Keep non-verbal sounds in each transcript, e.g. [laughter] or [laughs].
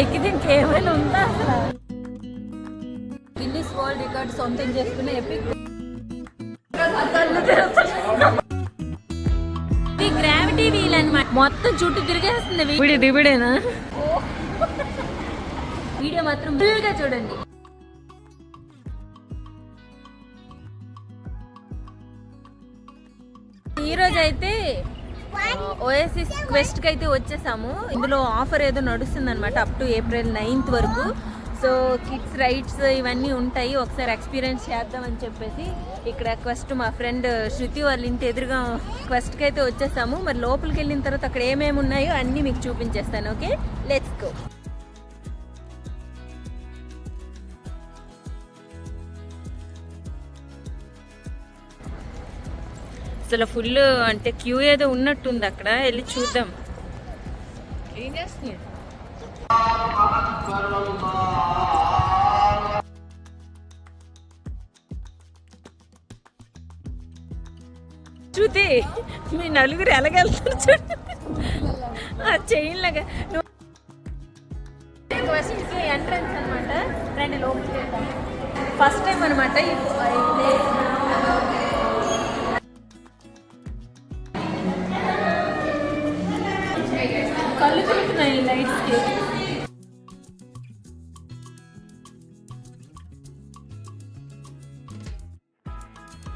ఎక్కితే ఇంకేమైనా ఉందా వరల్డ్ రికార్డ్ సొంతం చేసుకున్న ఎపిక్. ఇది గ్రావిటీ వీల్ అన్నమాట. మొత్తం చుట్టూ తిరిగేస్తుంది వీడియో దిగుడేనా వీడియో మాత్రం ఫుల్గా చూడండి. ఈ అయితే ఓఎస్ఎస్ క్వెస్ట్కి అయితే వచ్చేసాము. ఇందులో ఆఫర్ ఏదో నడుస్తుందనమాట అప్ టు ఏప్రిల్ నైన్త్ వరకు. సో కిడ్స్ రైడ్స్ ఇవన్నీ ఉంటాయి ఒకసారి ఎక్స్పీరియన్స్ చేద్దామని చెప్పేసి ఇక్కడ క్వెస్ట్ మా ఫ్రెండ్ శృతి వాళ్ళ ఇంటి ఎదురుగా క్వెస్ట్కి అయితే వచ్చేసాము. మరి లోపలికి వెళ్ళిన తర్వాత అక్కడ ఏమేమి ఉన్నాయో అన్నీ మీకు చూపించేస్తాను ఓకే లెట్స్ గో అసలు ఫుల్ అంటే క్యూ ఏదో ఉన్నట్టుంది అక్కడ. వెళ్ళి చూద్దాం. ఏం చేస్తున్నాడు శృతి మీ నలుగురు ఎలాగెళ్తారు చూడు. ఆ చైన్లాగా నువ్వు ఫస్ట్కి ఎంట్రన్స్ అనమాట రెండు లోపలికి ఫస్ట్ టైం అనమాట ఈ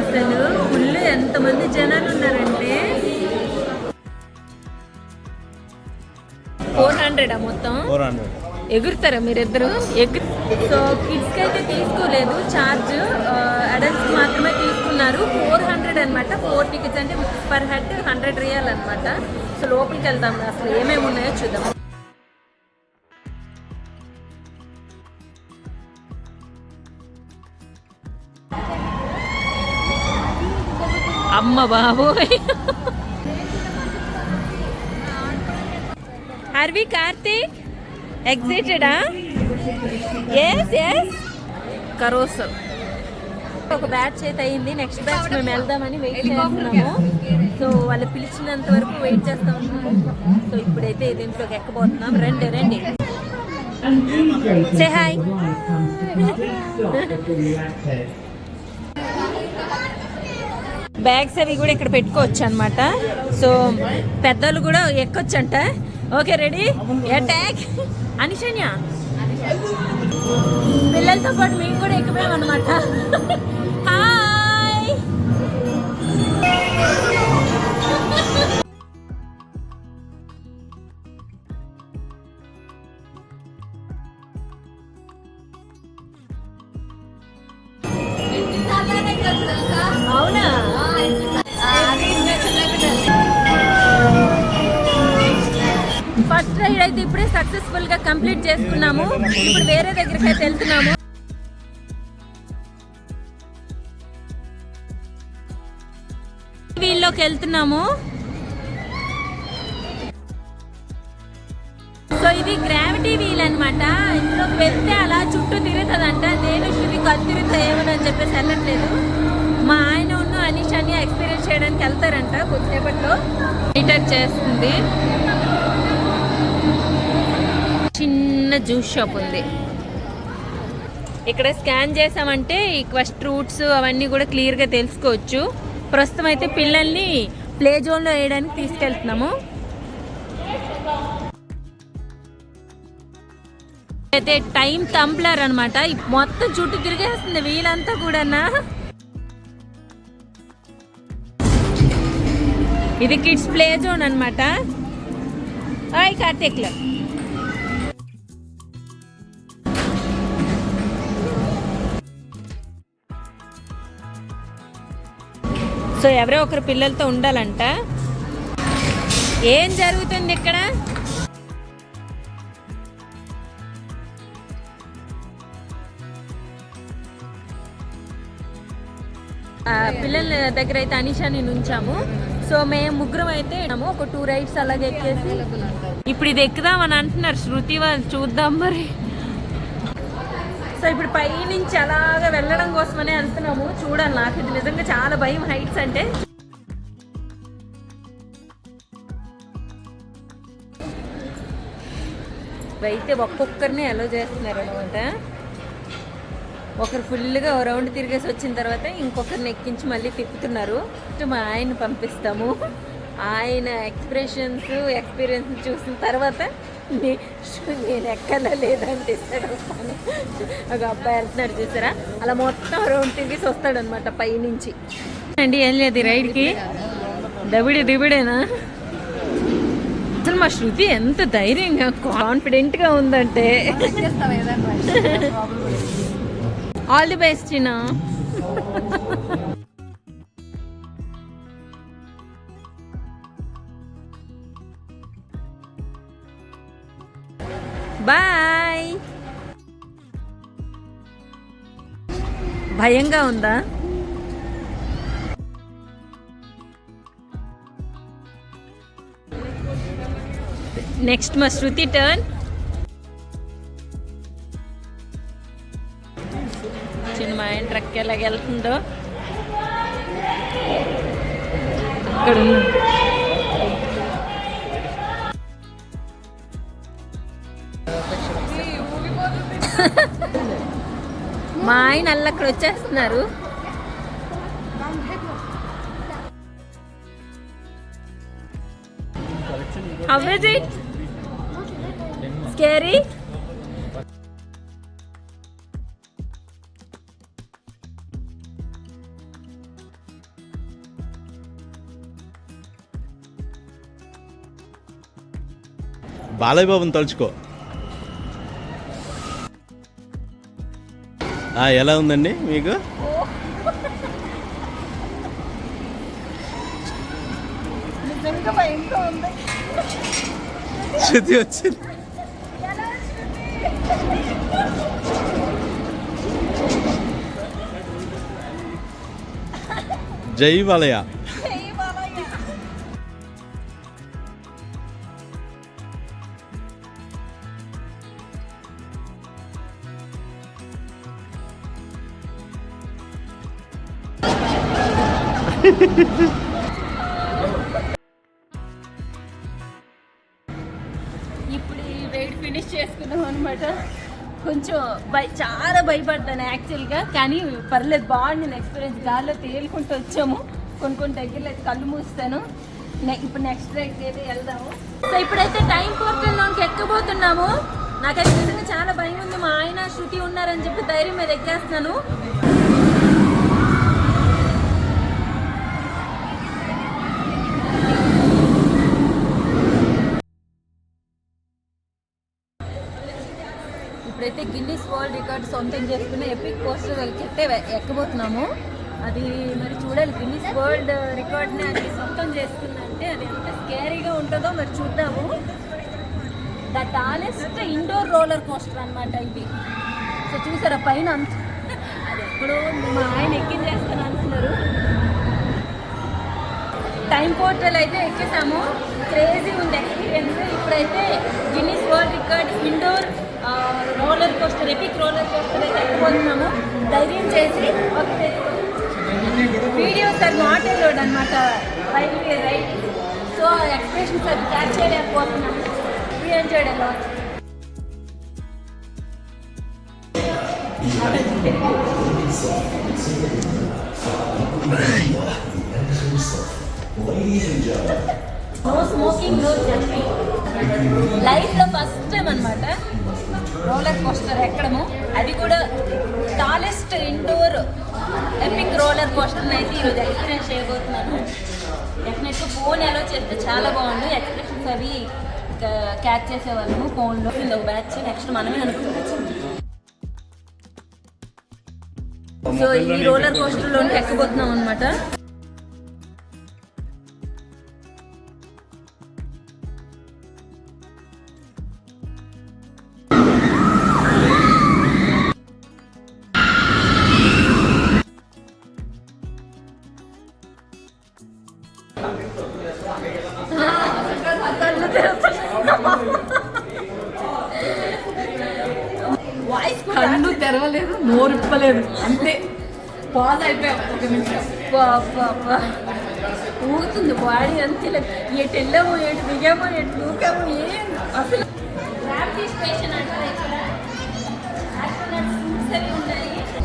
అసలు ఫుల్ ఎంతమంది జనాలు ఉన్నారంటే ఫోర్ హండ్రెడ్ మొత్తం? Four hundred. ఎగురుతారా మీరిద్దరు? ఎగురు సో కిడ్స్కి అయితే తీసుకోలేదు ఛార్జ్ అడల్ట్స్కి మాత్రమే తీసుకున్నారు. ఫోర్ హండ్రెడ్ అనమాట ఫోర్ టికెట్స్ అంటే పర్ హెడ్ హండ్రెడ్ రియాల్ అనమాట సో లోపలికి వెళ్దాం అసలు ఏమేమి ఉన్నాయో చూద్దాం. అమ్మ బాబోయ్. హర్వి కార్తీక్ ఎగ్జైటెడా ఎస్ ఎస్ కరోస్ ఒక బ్యాచ్ అయితే అయింది. నెక్స్ట్ బ్యాచ్ మేము వెళ్దామని వెయిట్ చేస్తున్నాము. సో వాళ్ళు పిలిచినంత వరకు వెయిట్ చేస్తా ఉన్నాము. సో ఇప్పుడైతే దీంట్లోకి ఎక్కబోతున్నాం. రండి రండి. సే హాయ్ బ్యాగ్స్ అవి కూడా ఇక్కడ పెట్టుకోవచ్చు అనమాట సో పెద్దలు కూడా ఎక్కొచ్చు అంట ఓకే రెడీ? అటాక్! అనిషన్య! పిల్లలతో పాటు మేము కూడా ఎక్కిపోయామన్నమాట. [laughs] హాయ్! అయితే సక్సెస్ఫుల్గా కంప్లీట్ చేసుకున్నాము. ఇప్పుడు వేరే దగ్గరికి అయితే వెళ్తున్నాము. వీళ్ళలోకి వెళ్తున్నాము. సో ఇది గ్రావిటీ వీల్ అన్నమాట. ఇందులోకి వెళ్తే అలా చుట్టూ తిరుగుతుందంట. నేను ఇది కళ్ళు తిరుగుతాయేమో అని చెప్పేసి వెళ్ళట్లేదు. మా ఆయన ఉన్న అనిష్ అని ఎక్స్పీరియన్స్ చేయడానికి వెళ్తారంట కొద్దిసేపట్లో. మీటర్ చేస్తుంది. చిన్న జ్యూస్ షాప్ ఉంది. ఇక్కడ స్కాన్ చేసామంటే ఈ క్వెస్ట్ రూట్స్ అవన్నీ కూడా క్లియర్గా తెలుసుకోవచ్చు. ప్రస్తుతం అయితే పిల్లల్ని ప్లే జోన్లో వేయడానికి తీసుకెళ్తున్నాము. అయితే టైం తంప్లర్ అనమాట మొత్తం చుట్టూ తిరిగేస్తుంది వీలంతా కూడా ఇది కిడ్స్ ప్లే జోన్ అనమాట ఐ కార్తీక్లో సో ఎవరో ఒకరు పిల్లలతో ఉండాలంట. ఏం జరుగుతుంది ఇక్కడ? పిల్లల దగ్గర అయితే అనిషాని ఉంచాము. సో మేము ముగ్గురం అయితే ఒక టూ రైడ్స్ అలాగే ఎక్కేసి. ఇప్పుడు ఇది ఎక్కుదాం అని అంటున్నారు. శృతి వాళ్ళు చూద్దాం మరి. సో ఇప్పుడు పైనుంచి అలాగ అలాగా వెళ్ళడం కోసమనే అంటున్నాము చూడాలి నాకు ఇది నిజంగా చాలా భయం హైట్స్ అంటే. అయితే ఒక్కొక్కరిని అలో చేస్తున్నారు అనమాట ఒకరు ఫుల్గా రౌండ్ తిరిగేసి వచ్చిన తర్వాత ఇంకొకరిని ఎక్కించి మళ్ళీ తిప్పుతున్నారు. మా ఆయన పంపిస్తాము. ఆయన ఎక్స్ప్రెషన్స్ ఎక్స్పీరియన్స్ చూసిన తర్వాత నేను డిసైడ్ అవుతాను ఒక అబ్బాయి వెళ్తున్నాడు చూసారా? అలా మొత్తం రౌండ్ తిరిగేసి వస్తాడనమాట పైనుంచి. అండి ఏం లేదు రైడ్కి దబిడి దిబిడేనా? అసలు మా శృతి ఎంత ధైర్యంగా కాన్ఫిడెంట్గా ఉందంటే. ఆల్ ది బెస్ట్ చిన్నా భయంగా ఉందా? నెక్స్ట్ మా శృతి టర్న్ చిన్న మా ఆయన ట్రక్ ఎలాగ వెళ్తుందో. అక్కడ ఉంది. [laughs] [laughs] మా ఆయన అల్ల అక్కడ వచ్చేస్తున్నారు How is it? Scary? Balayya బాబుని తలుచుకో ఎలా ఉందండి మీకు? శృతి వచ్చింది. జై బాలయ్య ఇప్పుడు ఈ వెయిట్ ఫినిష్ చేసుకున్నాం అనమాట కొంచెం భయ చాలా భయపడ్డాను యాక్చువల్గా కానీ పర్లేదు బాగుంది ఎక్స్పీరియన్స్ గాల్లో తేలుకుంటూ వచ్చాము. కొన్ని కొన్ని దగ్గరలో అయితే కళ్ళు మూస్తాను. ఇప్పుడు నెక్స్ట్ రైడ్ అయితే వెళ్దాము. సో ఇప్పుడైతే టైం పోర్టల్లోకి ఎక్కబోతున్నాము. నాకైతే నిజంగా చాలా భయం ఉంది. మా ఆయన శృతి ఉన్నారని చెప్పి ధైర్యం మీద ఎక్కేస్తున్నాను. ఇప్పుడైతే గిన్నీస్ వరల్డ్ రికార్డ్ సొంతం చేసుకుని ఎపిక్ కోస్టర్ అయితే ఎక్కబోతున్నాము. అది మరి చూడాలి గిన్నీస్ వరల్డ్ రికార్డ్ని అది సొంతం చేసుకుందంటే అది ఎంత స్కేరీగా ఉంటుందో మరి చూద్దాము. The tallest indoor roller coaster అన్నమాట ఇది. సో చూసారా పైన అంత? అది ఎక్కడో మా ఆయన ఎక్కించేస్తాను అంటున్నారు. టైం పోర్టల్ అయితే ఎక్కేసాము. క్రేజీ ఉంది ఎక్స్పీరియన్స్ ఇప్పుడైతే Guinness world record indoor roller coaster epic roller coaster అయితే ఎక్కిపోతున్నాము ధైర్యం చేసి వీడియోస్ ఆర్ నాట్ ఎలోడ్ అనమాట రైల్వే రైట్ సో ఎక్స్ప్రెషన్స్ అది catch చేయలేకపోతున్నాము we enjoyed a lot no smoking no jumping లైఫ్లో ఫస్ట్ టైం అనమాట రోలర్ కోస్టర్ ఎక్కడము? అది కూడా tallest indoor epic roller coaster అయితే ఈరోజు ఎక్స్పీరియన్స్ చేయబోతున్నాను. డెఫినెట్గా ఫోన్ ఎలా చేస్తే చాలా బాగుంది ఎక్స్ప్రెషన్స్ అవి క్యాచ్ చేసేవాళ్ళము ఫోన్లో. ఇది ఒక బ్యాచ్ నెక్స్ట్ మనమే అనుకోవచ్చు సో ఈ రోలర్ కోస్టర్లోకి ఎక్కబోతున్నాం అనమాట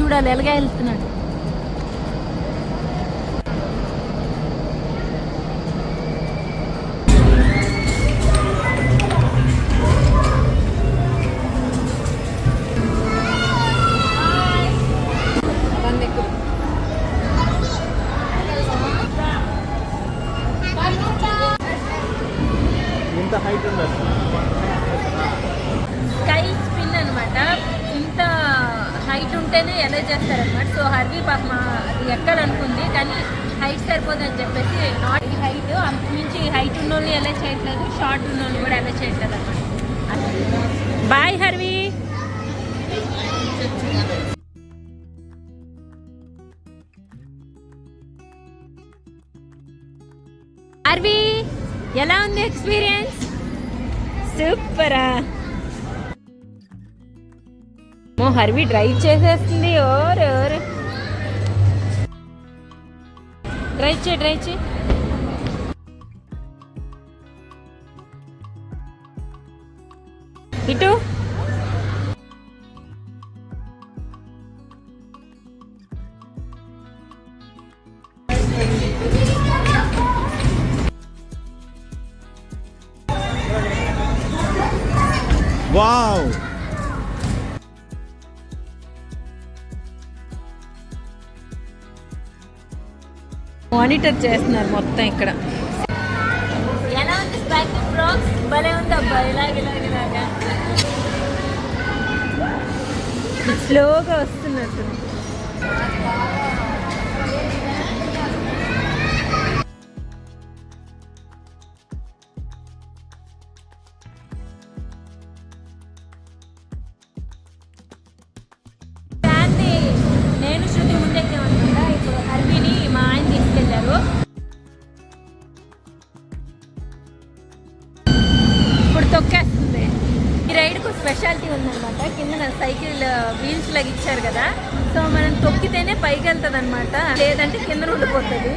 చూడాలి ఎలాగే వెళ్తున్నాడు. హైట్ అని చెప్పేసి నాట్ ఈ హైట్ అంత మించి హైట్ ఉన్న వాళ్ళు ఎలా చేయట్లేదు షార్ట్ ఉన్న వాళ్ళు కూడా ఎలా చేయట్లేదు అనమాట బాయ్ హర్వి హర్వి ఎలా ఉంది ఎక్స్పీరియన్స్ సూపరా ఓ హర్వి డ్రైవ్ చేసేస్తుంది. ఓరు ఓరు. డ్రైవ్ చే డ్రైవ్ మానిటర్ చేస్తున్నారు మొత్తం ఇక్కడ. ఎలా ఉంది బ్యాక్ ఫ్రాక్స్? భలే ఉంది అబ్బా ఇలాగ ఇలాగ ఇలాగా. స్లోగా వస్తున్నట్టు. పైకి వెళ్తుంది అనమాట లేదంటే కింద ఉండిపోతుంది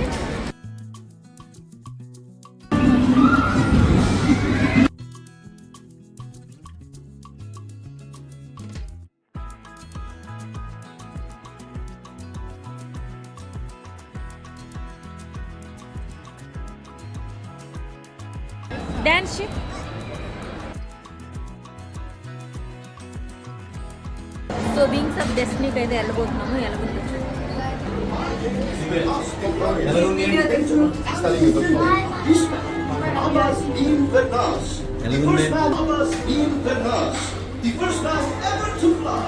Abbas Inverness. The Element. first man Abbas Inverness. The first man ever to fly.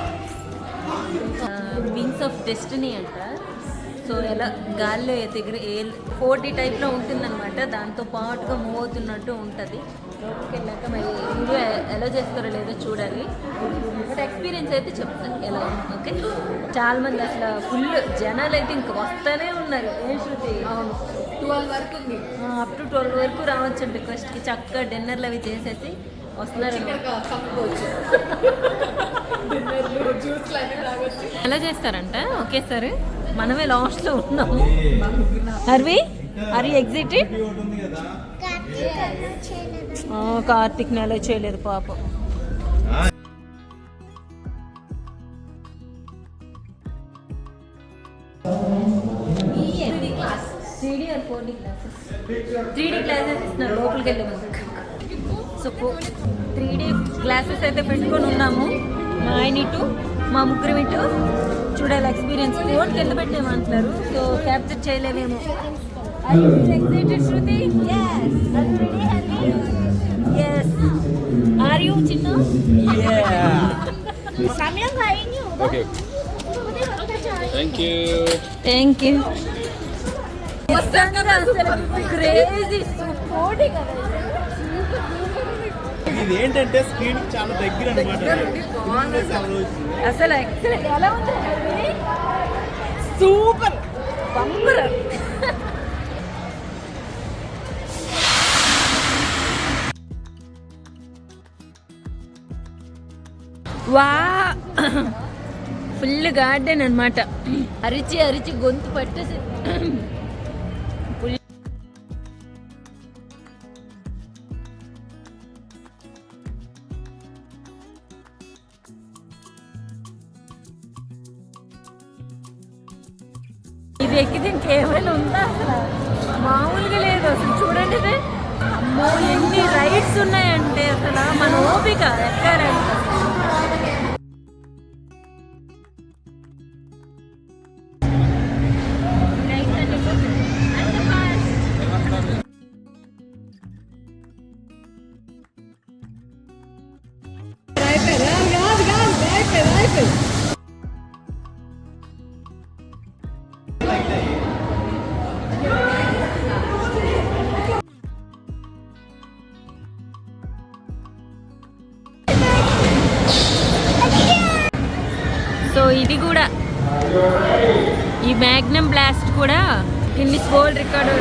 Wings of destiny అంట సో ఎలా గాల్లో ఎగిరి ఏ ఫోర్టీ టైప్లో ఉంటుందన్నమాట దాంతో పాటుగా మూవ్ అవుతున్నట్టు ఉంటుంది లోపలికి వెళ్ళాక మరి వీడియో ఎలా చేస్తారో లేదో చూడాలి బట్ ఎక్స్పీరియన్స్ అయితే చెప్తాను ఎలా ఓకే చాలామంది అసలు ఫుల్ జనాలు అయితే ఇంక వస్తూనే ఉన్నారు ఏం శృతి అవును ట్వెల్వ్ వరకు ఉంది. అప్ టు ట్వెల్వ్ వరకు రావచ్చు రిక్వెస్ట్కి చక్కగా డిన్నర్లు అవి చేసేసి వస్తున్నారు. ఎలా చేస్తారంట? ఒకేసారి మనమే లాస్ట్లో ఉన్నాము అర్వి? ఆర్ ఎగ్జిటెడ్ కార్తిక్ నెల చేయలేదు పాపం. R four D classes three D classes ఇస్తున్నారు లోపలికి వెళ్ళే సో త్రీ డీ క్లాసెస్ అయితే పెట్టుకొని ఉన్నాము. మా ఆయన ఇటు మా ముగ్గురు ఇటు. చూడాలి ఎక్స్పీరియన్స్ ఫోన్ కింద పెట్టేమంటున్నారు so capture చేయలేమేమో. Excited Shruti yes are you చిన్న సమయం థ్యాంక్ యూ థ్యాంక్ యూ ఇది. ఏంటంటే స్క్రీన్ చాలా దగ్గర అనమాట అసలు ఎలా ఉంది? సూపర్ బంపర్ వా. ఫుల్ గార్డెన్ అన్నమాట. అరిచి అరిచి గొంతు పట్టేసి ఎన్ని రైడ్స్ ఉన్నాయంటే అసలు మన ఓపిక ఎక్కారంటే ఇది కూడా. ఈ మ్యాగ్నమ్ బ్లాస్ట్ కూడా గిన్నిస్ వరల్డ్ రికార్డ్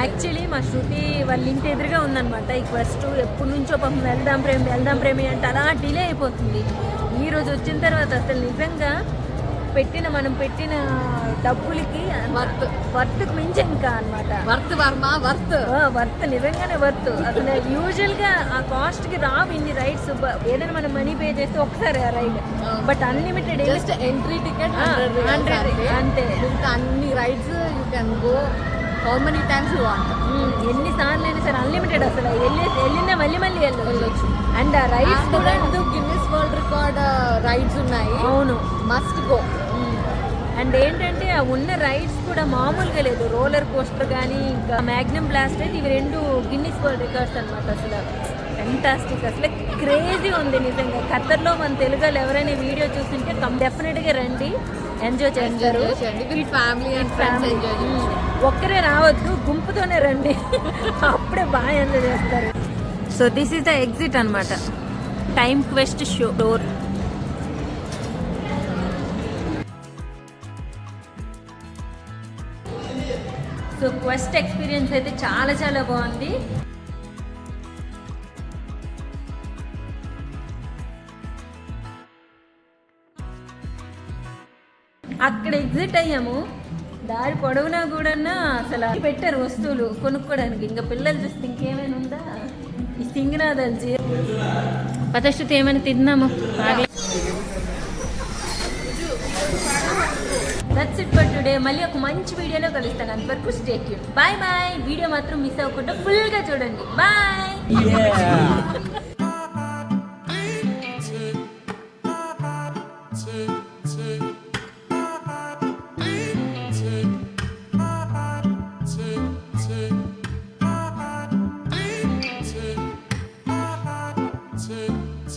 యాక్చువల్లీ మా శృతి వాళ్ళ ఇంటి ఎదురుగా ఉందనమాట ఈ క్వెస్ట్ ఎప్పటి నుంచో పాపం వెళ్దాం ప్రేమి వెళ్దాం ప్రేమి అంటే అలా డిలే అయిపోతుంది. ఈ రోజు వచ్చిన తర్వాత అసలు నిజంగా పెట్టిన మనం పెట్టిన డబ్బులకి వర్త్. వర్త్కి మించి ఇంకా అనమాట వర్త్ వర్మ వర్త్. వర్త్ నిజంగానే వర్త్. అసలు యూజువల్గా ఆ కాస్ట్కి రావు ఇన్ని రైడ్స్. ఏదైనా మనం మనీ పే చేస్తే ఒకసారి ఆ ride. But unlimited just entry ticket hundred 100 అంతే. మిగతా అన్ని rides you can go. How many times ఎన్ని సార్లు అయినా సరే అన్లిమిటెడ్ అసలు. వెళ్ళి వెళ్ళినా మళ్ళీ మళ్ళీ వెళ్ళొచ్చు. అండ్ ఆ రైడ్స్ కూడా గిన్నెస్ వరల్డ్ రికార్డ్ రైడ్స్ ఉన్నాయి. అవును. మస్ట్ గో అండ్ ఏంటంటే ఆ ఉన్న రైడ్స్ కూడా మామూలుగా లేదు. రోలర్ కోస్టర్ కానీ ఇంకా మ్యాగ్నమ్ బ్లాస్ట్ అయితే ఇవి రెండు గిన్నిస్ వరల్డ్ రికార్డ్స్ అనమాట అసలు. ఫెంటాస్టిక్ అసలు. క్రేజీ ఉంది నిజంగా. ఖతర్లో మన తెలుగు వాళ్ళు ఎవరైనా వీడియో చూస్తుంటే డెఫినెట్గా రండి. ఎంజాయ్ చేస్తారు. Family and hmm. ఒక్కరే రావద్దు గుంపుతోనే రండి. [laughs] అప్పుడే బాగా ఎంజాయ్ చేస్తారు. So this is the exit అనమాట time quest show door so quest experience అయితే చాలా చాలా బాగుంది. అక్కడ ఎగ్జిట్ అయ్యాము. దారి పొడవునా కూడా అసలు పెట్టారు వస్తువులు కొనుక్కోవడానికి ఇంకా పిల్లలు చూస్తే ఇంకేమైనా ఉందా? ఈ సింగనాథాలు చీ ఏమైనా తిన్నాము? దట్స్ ఇట్ ఫర్ టుడే మళ్ళీ ఒక మంచి వీడియోలో కలుస్తాను. అంతవరకు స్టే బాయ్ బాయ్ వీడియో మాత్రం మిస్ అవ్వకుండా ఫుల్గా చూడండి. బాయ్